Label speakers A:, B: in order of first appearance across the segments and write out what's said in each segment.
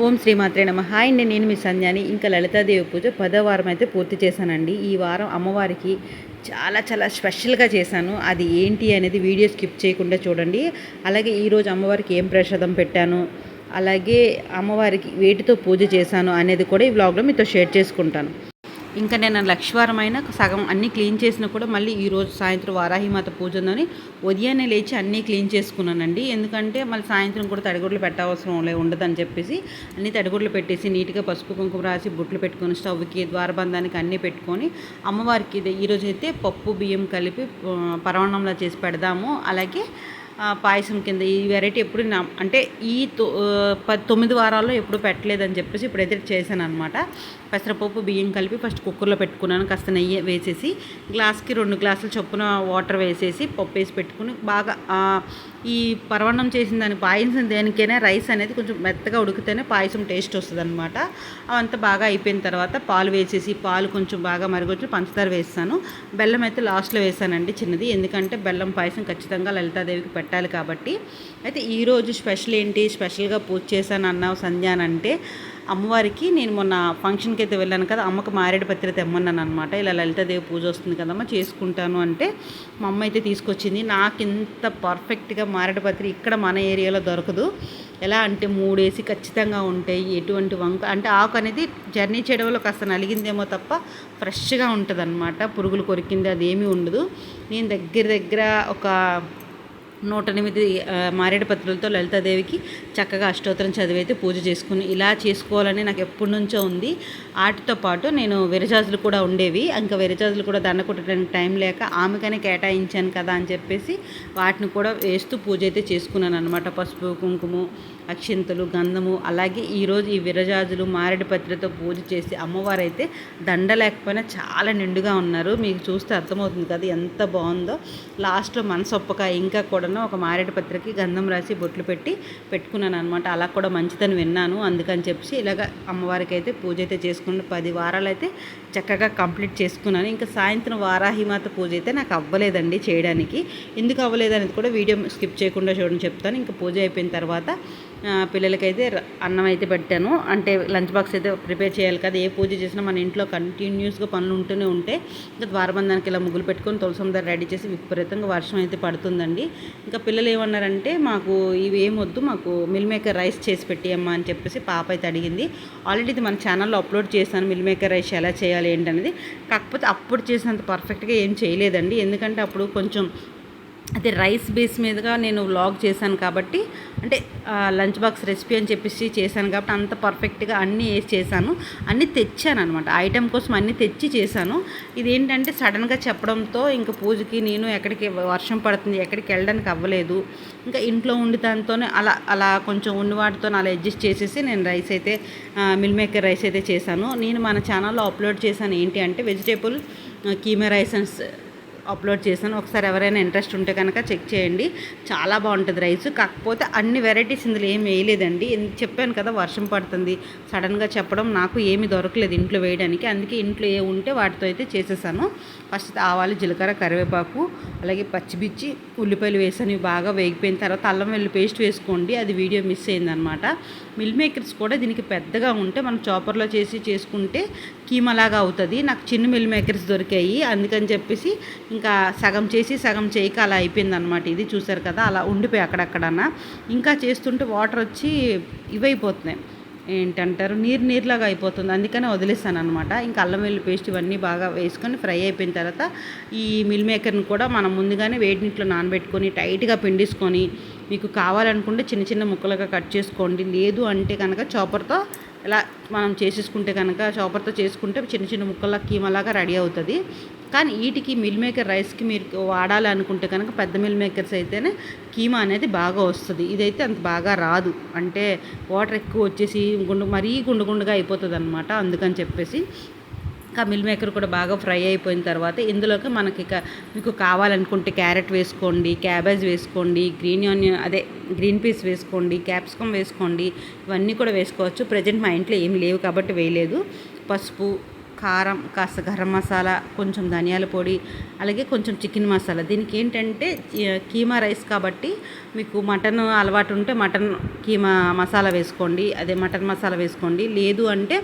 A: ఓం శ్రీమాత్రే నమ. హాయ్ అండి నేను మీ సంధ్యాని. ఇంకా లలితాదేవి పూజ పదో వారం అయితే పూర్తి చేశానండి. ఈ వారం అమ్మవారికి చాలా చాలా స్పెషల్గా చేశాను. అది ఏంటి అనేది వీడియో స్కిప్ చేయకుండా చూడండి. అలాగే ఈరోజు అమ్మవారికి ఏం ప్రసాదం పెట్టాను? అలాగే అమ్మవారికి వేటితో పూజ చేశాను అనేది కూడా ఈ వ్లాగ్లో మీతో షేర్ చేసుకుంటాను. ఇంకా నేను లక్షవారం అయినా సగం అన్నీ క్లీన్ చేసినా కూడా మళ్ళీ ఈరోజు సాయంత్రం వారాహిమాత పూజ ఉందని ఉదయాన్నే లేచి అన్నీ క్లీన్ చేసుకున్నానండి. ఎందుకంటే మళ్ళీ సాయంత్రం కూడా తడిగుడ్లు పెట్టవసరం లే ఉండదని చెప్పేసి అన్ని తడిగుడ్లు పెట్టేసి నీట్గా పసుపు కుంకుమ రాసి బుట్లు పెట్టుకొని స్టవ్కి ద్వారబంధానికి అన్నీ పెట్టుకొని అమ్మవారికి ఈరోజు అయితే పప్పు బియ్యం కలిపి ఆ, పరమాన్నంలా చేసి పెడదాము. అలాగే పాయసం కింద ఈ వెరైటీ ఎప్పుడు నా అంటే ఈ తొ- తొమ్మిది వారాల్లో ఎప్పుడు పెట్టలేదని చెప్పేసి ఇప్పుడైతే చేశాను అనమాట పెసరపప్పు బియ్యం కలిపి ఫస్ట్ కుక్కర్లో పెట్టుకున్నాను. కాస్త నెయ్యి వేసేసి గ్లాస్కి రెండు గ్లాసులు చొప్పున వాటర్ వేసేసి పప్పు వేసి పెట్టుకుని బాగా ఈ పరవన్నం చేసిన దాని పాయసం దేనికైనా రైస్ అనేది కొంచెం మెత్తగా ఉడికితేనే పాయసం టేస్ట్ వస్తుంది అనమాట అవంతా బాగా అయిపోయిన తర్వాత పాలు వేసేసి పాలు కొంచెం బాగా మరిగొచ్చి పంచదార వేస్తాను. బెల్లం అయితే లాస్ట్లో వేసానండి చిన్నది. ఎందుకంటే బెల్లం పాయసం ఖచ్చితంగా లలితాదేవికి పెట్టాలి కాబట్టి. అయితే ఈరోజు స్పెషల్ ఏంటి? స్పెషల్గా పూజ చేశాను అన్నావు సంధ్యానంటే అంటే అమ్మవారికి నేను మొన్న ఫంక్షన్కి అయితే వెళ్ళాను కదా అమ్మకు మారేడు పత్రిక తెమ్మన్నాను అనమాట ఇలా లలితాదేవి పూజ వస్తుంది కదమ్మా చేసుకుంటాను అంటే మా అమ్మ అయితే తీసుకొచ్చింది. నాకు ఇంత పర్ఫెక్ట్గా మారేడు పత్రి ఇక్కడ మన ఏరియాలో దొరకదు. ఎలా అంటే మూడేసి ఖచ్చితంగా ఉంటాయి ఎటువంటి వంక అంటే ఆకు అనేది జర్నీ చేయడం వల్ల కాస్త నలిగిందేమో తప్ప ఫ్రెష్గా ఉంటుంది అనమాట పురుగులు కొరికింది అదేమీ ఉండదు. నేను దగ్గర దగ్గర ఒక నూట ఎనిమిది ఆ, మారేడు పత్రులతో లలితాదేవికి చక్కగా అష్టోత్తరం చదివైతే పూజ చేసుకుని ఇలా చేసుకోవాలని నాకు ఎప్పటి నుంచో ఉంది. వాటితో పాటు నేను విరజాజులు కూడా ఉండేవి. ఇంకా విరజాజులు కూడా దండ కుట్టడానికి టైం లేక ఆమెకనే కేటాయించాను కదా అని చెప్పేసి వాటిని కూడా వేస్తూ పూజ అయితే చేసుకున్నాను అనమాట పసుపు కుంకుమ అక్షింతలు గంధము. అలాగే ఈరోజు ఈ విరజాజులు మారేడు పత్రితో పూజ చేసి అమ్మవారు అయితే దండ లేకపోయినా చాలా నిండుగా ఉన్నారు. మీకు చూస్తే అర్థమవుతుంది కదా ఎంత బాగుందో. లాస్ట్లో మనసొప్పక ఇంకా కూడా ఒక మారేడు పత్రికి గంధం రాసి బొట్లు పెట్టి పెట్టుకున్నాను అనమాట అలా కూడా మంచిదని విన్నాను. అందుకని చెప్పి ఇలాగ అమ్మవారికి అయితే పూజ అయితే చేసుకున్న పది వారాలు అయితే చక్కగా కంప్లీట్ చేసుకున్నాను. ఇంకా సాయంత్రం వారాహిమాత పూజ అయితే నాకు అవ్వలేదండి చేయడానికి. ఎందుకు అవ్వలేదు అనేది కూడా వీడియో స్కిప్ చేయకుండా చూడండి చెప్తాను. ఇంకా పూజ అయిపోయిన తర్వాత పిల్లలకైతే అన్నం అయితే పెట్టాను. అంటే లంచ్ బాక్స్ అయితే ప్రిపేర్ చేయాలి కదా ఏ పూజ చేసినా మన ఇంట్లో కంటిన్యూస్గా పనులు ఉంటూనే ఉంటే ఇంకా ద్వారబంధానికి ఇలా ముగ్గులు పెట్టుకొని తులసం దగ్గర రెడీ చేసి విపరీతంగా వర్షం అయితే పడుతుందండి. ఇంకా పిల్లలు ఏమన్నారంటే మాకు ఇవి ఏమొద్దు మాకు మిల్ మేకర్ రైస్ చేసి పెట్టియమ్మా అని చెప్పేసి పాప అయితే అడిగింది. ఆల్రెడీ ఇది మన ఛానల్లో అప్లోడ్ చేశాను మిల్ మేకర్ రైస్ ఎలా చేయాలి ఏంటనేది. కాకపోతే అప్పుడు చేసినంత పర్ఫెక్ట్గా ఏం చేయలేదండి. ఎందుకంటే అప్పుడు కొంచెం అయితే రైస్ బేస్ మీదుగా నేను వ్లాగ్ చేశాను కాబట్టి అంటే లంచ్ బాక్స్ రెసిపీ అని చెప్పేసి చేశాను కాబట్టి అంత పర్ఫెక్ట్గా అన్నీ వేసి చేశాను. అన్నీ తెచ్చాను అనమాట ఐటెం కోసం అన్నీ తెచ్చి చేశాను. ఇదేంటంటే సడన్గా చెప్పడంతో ఇంకా పూజకి నేను ఎక్కడికి వర్షం పడుతుంది ఎక్కడికి వెళ్ళడానికి అవ్వలేదు. ఇంకా ఇంట్లో ఉండి దాంతోనే అలా అలా కొంచెం ఉన్న వాటితో అలా అడ్జస్ట్ చేసేసి నేను రైస్ అయితే మిల్ మేకర్ రైస్ అయితే చేశాను. నేను మన ఛానల్లో అప్లోడ్ చేశాను ఏంటి అంటే vegetable keema rice and upload చేశాను. ఒకసారి ఎవరైనా ఇంట్రెస్ట్ ఉంటే కనుక చెక్ చేయండి. చాలా బాగుంటుంది రైస్. కాకపోతే అన్ని వెరైటీస్ ఇందులో ఏం వేయలేదండి. చెప్పాను కదా వర్షం పడుతుంది. సడన్గా చెప్పడం నాకు ఏమీ దొరకలేదు ఇంట్లో వేయడానికి. అందుకే ఇంట్లో ఏ ఉంటే వాటితో అయితే చేసేసాను. ఫస్ట్ ఆవాలు జీలకర్ర కరివేపాకు అలాగే పచ్చిమిర్చి ఉల్లిపాయలు వేసాను బాగా వేగిపోయిన తర్వాత అల్లం వెల్లి పేస్ట్ వేసుకోండి. అది వీడియో మిస్ అయిందనమాట. మిల్ మేకర్స్ కూడా దీనికి పెద్దగా ఉంటే మనం చాపర్లో చేసి చేసుకుంటే కీమలాగా అవుతుంది. నాకు చిన్న మిల్ మేకర్స్ దొరికాయి. అందుకని చెప్పేసి ఇంకా సగం చేసి సగం చేయక అలా అయిపోయింది అనమాట ఇది చూసారు కదా అలా ఉండిపోయి అక్కడక్కడన్నా. ఇంకా చేస్తుంటే వాటర్ వచ్చి ఇవైపోతున్నాయి. ఏంటంటారు? నీరు నీరులాగా అయిపోతుంది. అందుకనే వదిలేస్తాను అనమాట ఇంకా అల్లం వెల్లుల్లి పేస్ట్ ఇవన్నీ బాగా వేసుకొని ఫ్రై అయిపోయిన తర్వాత ఈ మిల్ మేకర్ని కూడా మనం ముందుగానే వేడి నీటిలో నానబెట్టుకొని టైట్గా పిండేసుకొని మీకు కావాలనుకుంటే చిన్న చిన్న ముక్కలుగా కట్ చేసుకోండి. లేదు అంటే కనుక చాపర్తో ఇలా మనం చేసేసుకుంటే కనుక చాపర్తో చేసుకుంటే చిన్న చిన్న ముక్కల కీమలాగా రెడీ అవుతుంది. కానీ వీటికి మిల్ మేకర్ రైస్కి మీరు వాడాలి అనుకుంటే కనుక పెద్ద మిల్ మేకర్స్ అయితేనే కీమా అనేది బాగా వస్తుంది. ఇదైతే అంత బాగా రాదు. అంటే వాటర్ ఎక్కువ వచ్చేసి గుండు మరీ గుండు గుండుగా అయిపోతుంది అనమాట అందుకని చెప్పేసి. ఇంకా మిల్ మేకర్ కూడా బాగా ఫ్రై అయిపోయిన తర్వాత ఇందులోకి మనకి ఇక మీకు కావాలనుకుంటే క్యారెట్ వేసుకోండి క్యాబేజ్ వేసుకోండి గ్రీన్ ఆనియన్ అదే గ్రీన్ పీస్ వేసుకోండి క్యాప్సికమ్ వేసుకోండి ఇవన్నీ కూడా వేసుకోవచ్చు. ప్రజెంట్ మా ఇంట్లో ఏమి లేవు కాబట్టి వేయలేదు. పసుపు కారం కాస్త గరం మసాలా కొంచెం ధనియాల పొడి అలాగే కొంచెం చికెన్ మసాలా. దీనికి ఏంటంటే కీమా రైస్ కాబట్టి మీకు మటన్ అలవాటు ఉంటే మటన్ కీమా మసాలా వేసుకోండి అదే మటన్ మసాలా వేసుకోండి. లేదు అంటే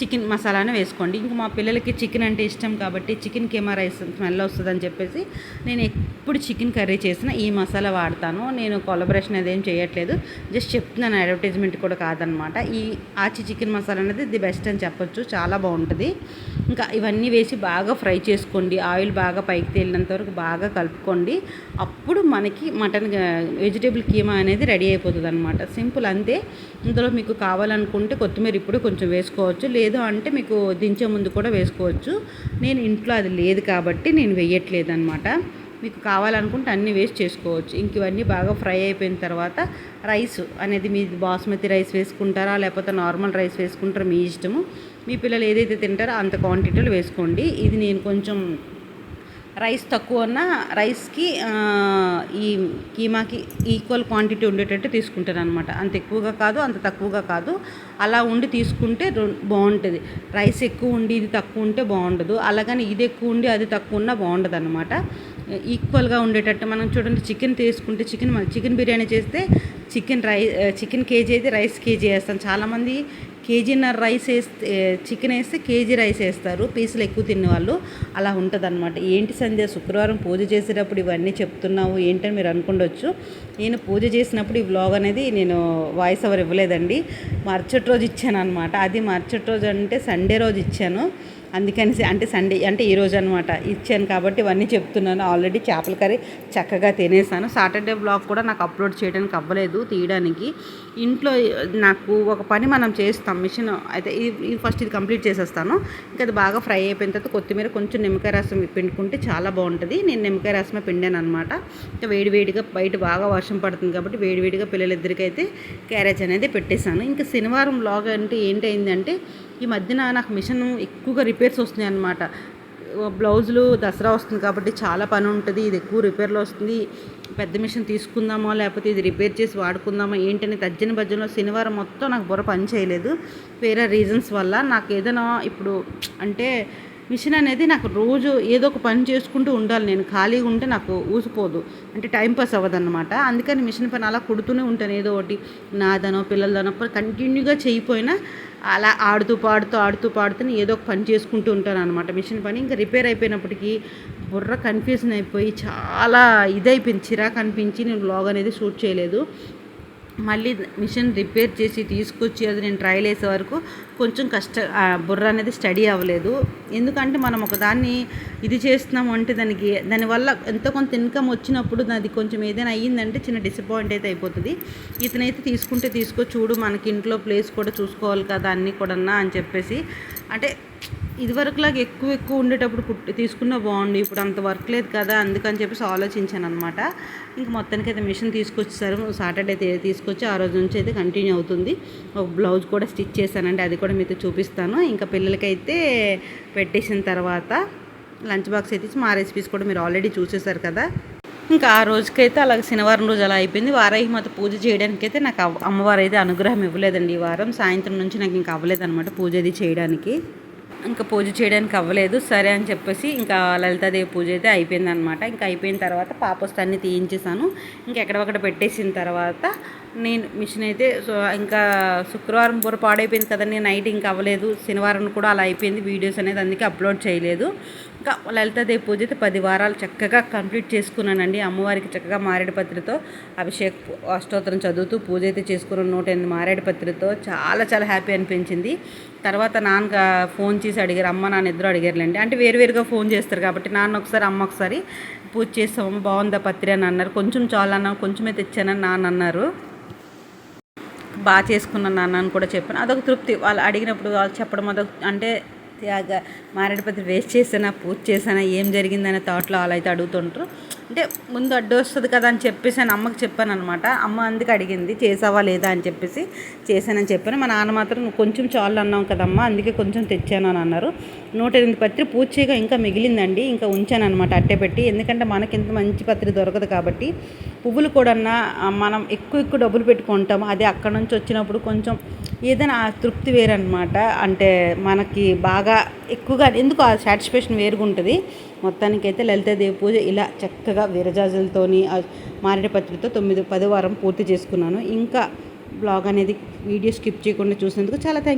A: చికెన్ మసాలానే వేసుకోండి. ఇంక మా పిల్లలకి చికెన్ అంటే ఇష్టం కాబట్టి చికెన్ కీమా రైస్ స్మెల్ వస్తుందని చెప్పేసి నేను ఎప్పుడు చికెన్ కర్రీ చేసినా ఈ మసాలా వాడతాను. నేను కొలబరేషన్ అదేం చేయట్లేదు. జస్ట్ చెప్తున్నాను అడ్వర్టైజ్మెంట్ కూడా కాదనమాట. ఈ ఆచి చికెన్ మసాలా అనేది ది బెస్ట్ అని చెప్పొచ్చు. చాలా బాగుంటుంది. ఇంకా ఇవన్నీ వేసి బాగా ఫ్రై చేసుకోండి. ఆయిల్ బాగా పైకి తేలినంత వరకు బాగా కలుపుకోండి. అప్పుడు మనకి మటన్ వెజిటేబుల్ కీమా అనేది రెడీ అయిపోతుంది అనమాట సింపుల్ అంతే. ఇందులో మీకు కావాలనుకుంటే కొత్తిమీర ఇప్పుడు కొంచెం వేసుకోవచ్చు. లేదు అంటే మీకు దించే ముందు కూడా వేసుకోవచ్చు. నేను ఇంట్లో అది లేదు కాబట్టి నేను వేయట్లేదు అనమాట మీకు కావాలనుకుంటే అన్నీ వేస్ట్ చేసుకోవచ్చు. ఇంక ఇవన్నీ బాగా ఫ్రై అయిపోయిన తర్వాత రైస్ అనేది మీ బాస్మతి రైస్ వేసుకుంటారా? లేకపోతే నార్మల్ రైస్ వేసుకుంటారా? మీ ఇష్టము. మీ పిల్లలు ఏదైతే తింటారో అంత క్వాంటిటీలో వేసుకోండి. ఇది నేను కొంచెం రైస్ తక్కువ ఉన్న రైస్కి ఈ కీమాకి ఈక్వల్ క్వాంటిటీ ఉండేటట్టు తీసుకుంటాను అనమాట అంత ఎక్కువగా కాదు అంత తక్కువగా కాదు. అలా ఉండి తీసుకుంటే బాగుంటుంది రైస్ ఎక్కువ ఉండి ఇది తక్కువ ఉంటే బాగుండదు అలాగని ఇది ఎక్కువ ఉండి అది తక్కువ ఉన్నా బాగుండదు అనమాట ఈక్వల్గా ఉండేటట్టు మనం చూడండి చికెన్ తీసుకుంటే చికెన్ చికెన్ బిర్యానీ చేస్తే చికెన్ రై చికెన్ కేజీ అయితే రైస్ కేజీ వేస్తాం. చాలామంది కేజీన్నర రైస్ వేస్తే చికెన్ వేస్తే కేజీ రైస్ వేస్తారు. పీసులు ఎక్కువ తినేవాళ్ళు. అలా ఉంటుంది ఏంటి సంధ్య శుక్రవారం పూజ చేసేటప్పుడు ఇవన్నీ చెప్తున్నావు ఏంటని మీరు అనుకుండొచ్చు. నేను పూజ చేసినప్పుడు ఈ వ్లాగ్ అనేది నేను వాయిస్ ఓవర్ ఇవ్వలేదండి. మరుసటి రోజు ఇచ్చాను అనమాట అది మరుసటి రోజు అంటే సండే రోజు ఇచ్చాను. అందుకని అంటే సండే అంటే ఈరోజు అనమాట ఇచ్చాను కాబట్టి ఇవన్నీ చెప్తున్నాను. ఆల్రెడీ చేపల కర్రీ చక్కగా తినేసాను. సాటర్డే బ్లాగ్ కూడా నాకు అప్లోడ్ చేయడానికి అవ్వలేదు తీయడానికి. ఇంట్లో నాకు ఒక పని మనం చేస్తాం మిషన్ అయితే ఈ ఇది ఫస్ట్ ఇది కంప్లీట్ చేసేస్తాను. ఇంకా అది బాగా ఫ్రై అయిపోయిన తర్వాత కొత్తిమీర కొంచెం నిమ్మకాయ రసం పిండుకుంటే చాలా బాగుంటుంది. నేను నిమ్మకాయ రసమే పిండాను అనమాట ఇంకా వేడివేడిగా బయట బాగా వర్షం పడుతుంది కాబట్టి వేడివేడిగా పిల్లలిద్దరికైతే క్యారేజ్ అనేది పెట్టేశాను. ఇంకా శనివారం బ్లాగ్ అంటే ఏంటైందంటే ఈ మధ్యన నాకు మిషన్ ఎక్కువగా రిపేర్స్ వస్తున్నాయి అనమాట బ్లౌజులు దసరా వస్తుంది కాబట్టి చాలా పని ఉంటుంది. ఇది ఎక్కువ రిపేర్లో వస్తుంది. పెద్ద మిషన్ తీసుకుందామా లేకపోతే ఇది రిపేర్ చేసి వాడుకుందామా ఏంటని తజ్జన భజ్జనలో శనివారం మొత్తం నాకు బుర్ర పని చేయలేదు. వేరే రీజన్స్ వల్ల నాకు ఏదైనా ఇప్పుడు అంటే మిషన్ అనేది నాకు రోజు ఏదో ఒక పని చేసుకుంటూ ఉండాలి. నేను ఖాళీగా ఉంటే నాకు ఊసిపోదు. అంటే టైం పాస్ అవ్వదన్నమాట. అందుకని మిషన్ పని అలా కుడుతూనే ఉంటాను. ఏదో ఒకటి నాదనో పిల్లలదనో కంటిన్యూగా చేయిపోయినా అలా ఆడుతూ పాడుతూ ఆడుతూ పాడుతూ ఏదో ఒక పని చేసుకుంటూ ఉంటాను అనమాట మిషన్ పని. ఇంకా రిపేర్ అయిపోయినప్పటికీ బుర్ర కన్ఫ్యూజన్ అయిపోయి చాలా ఇదైపోయింది. చిరాకు అనిపించి నేను బ్లాగ్ అనేది షూట్ చేయలేదు. మళ్ళీ మిషన్ రిపేర్ చేసి తీసుకొచ్చి అది నేను ట్రయల్ వేసే వరకు కొంచెం కష్ట బుర్ర అనేది స్టడీ అవ్వలేదు. ఎందుకంటే మనం ఒకదాన్ని ఇది చేస్తున్నాము అంటే దానికి దానివల్ల ఎంతో కొంత ఇన్కమ్ వచ్చినప్పుడు అది కొంచెం ఏదైనా అయ్యిందంటే చిన్న డిసప్పాయింట్ అయితే అయిపోతుంది. ఇతనైతే తీసుకుంటే తీసుకో చూడు మనకి ఇంట్లో ప్లేస్ కూడా చూసుకోవాలి కదా అన్నీ కూడా అని చెప్పేసి. అంటే ఇదివరకులాగా ఎక్కువ ఎక్కువ ఉండేటప్పుడు పుట్టి తీసుకున్నా బాగుండు ఇప్పుడు అంత వర్క్ లేదు కదా అందుకని చెప్పేసి ఆలోచించాను అనమాట ఇంక మొత్తానికి అయితే మిషన్ తీసుకొచ్చేసారు. సాటర్డే తీసుకొచ్చి ఆ రోజు నుంచి అయితే కంటిన్యూ అవుతుంది. ఒక బ్లౌజ్ కూడా స్టిచ్ చేశానండి అది కూడా మీతో చూపిస్తాను. ఇంకా పిల్లలకైతే పెట్టేసిన తర్వాత లంచ్ బాక్స్ అయితే ఇచ్చి మా రెసిపీస్ కూడా మీరు ఆల్రెడీ చూసేశారు కదా. ఇంకా ఆ రోజుకైతే అలాగ శనివారం రోజు అలా అయిపోయింది. వారాహి మాత పూజ చేయడానికి అయితే నాకు అమ్మవారు అయితే అనుగ్రహం ఇవ్వలేదండి ఈ వారం. సాయంత్రం నుంచి నాకు ఇంకా అవ్వలేదన్నమాట పూజ అది చేయడానికి. ఇంకా పూజ చేయడానికి అవ్వలేదు. సరే అని చెప్పేసి ఇంకా లలితాదేవి పూజ అయితే అయిపోయిందనమాట ఇంకా అయిపోయిన తర్వాత పాప తీయించేసాను ఇంకెక్కడొక్కడ పెట్టేసిన తర్వాత నేను మిషన్ అయితే సో ఇంకా శుక్రవారం బుర్ర పాడైపోయింది కదండి నైట్ ఇంకా అవ్వలేదు. శనివారం కూడా అలా అయిపోయింది వీడియోస్ అనేది అందుకే అప్లోడ్ చేయలేదు. ఇంకా లలితాదేవి పూజ అయితే పది వారాలు చక్కగా కంప్లీట్ చేసుకున్నానండి. అమ్మవారికి చక్కగా మారేడు పత్రితో అభిషేక్ అష్టోత్తరం చదువుతూ పూజ అయితే చేసుకున్నాను నూట ఎనిమిది మారేడు పత్రితో చాలా చాలా హ్యాపీ అనిపించింది. తర్వాత నాన్న ఫోన్ చేసి అడిగారు అమ్మ నాన్న ఇద్దరు అడిగారులేండి. అంటే వేరువేరుగా ఫోన్ చేస్తారు కాబట్టి నాన్న ఒకసారి అమ్మ ఒకసారి పూజ చేస్తాము బాగుందా పత్రి? అని అన్నారు. కొంచెం చాలా అన్నా కొంచెమే తెచ్చానని నాన్న అన్నారు. బాగా చేసుకున్నాను నాన్న అని కూడా చెప్పాను. అదొక తృప్తి. వాళ్ళు అడిగినప్పుడు వాళ్ళు చెప్పడం అదొక అంటే త్యాగ మారేడుపత్రి వేస్ట్ చేసానా పూజ చేసానా ఏం జరిగిందనే థాట్లో వాళ్ళు అయితే అడుగుతుంటారు అంటే ముందు అడ్డు వస్తుంది కదా అని చెప్పేసి అని అమ్మకి చెప్పాను అనమాట అమ్మ అందుకు అడిగింది చేసావా లేదా అని చెప్పేసి చేశానని చెప్పాను. మా నాన్న మాత్రం "నువ్వు కొంచెం చాలు అన్నావు కదమ్మా అందుకే కొంచెం తెచ్చాను అని అన్నారు. నూట ఎనిమిది పత్రి పూజ చేయగా ఇంకా మిగిలిందండి ఇంకా ఉంచాను అనమాట అట్టే పెట్టి. ఎందుకంటే మనకి ఇంత మంచి పత్రి దొరకదు కాబట్టి పువ్వులు కూడా మనం ఎక్కువ ఎక్కువ డబ్బులు పెట్టుకుంటాం అదే అక్కడ నుంచి వచ్చినప్పుడు కొంచెం ఏదైనా తృప్తి వేరనమాట అంటే మనకి బాగా బాగా ఎక్కువగా ఎందుకు ఆ సాటిస్ఫాక్షన్ వేరుగా ఉంటుంది. మొత్తానికైతే లలితాదేవి పూజ ఇలా చక్కగా విరజాజులతోని ఆ మారేడు తొమ్మిది పది వారం పూర్తి చేసుకున్నాను. ఇంకా బ్లాగ్ అనేది వీడియో స్కిప్ చేయకుండా చూసినందుకు చాలా థ్యాంక్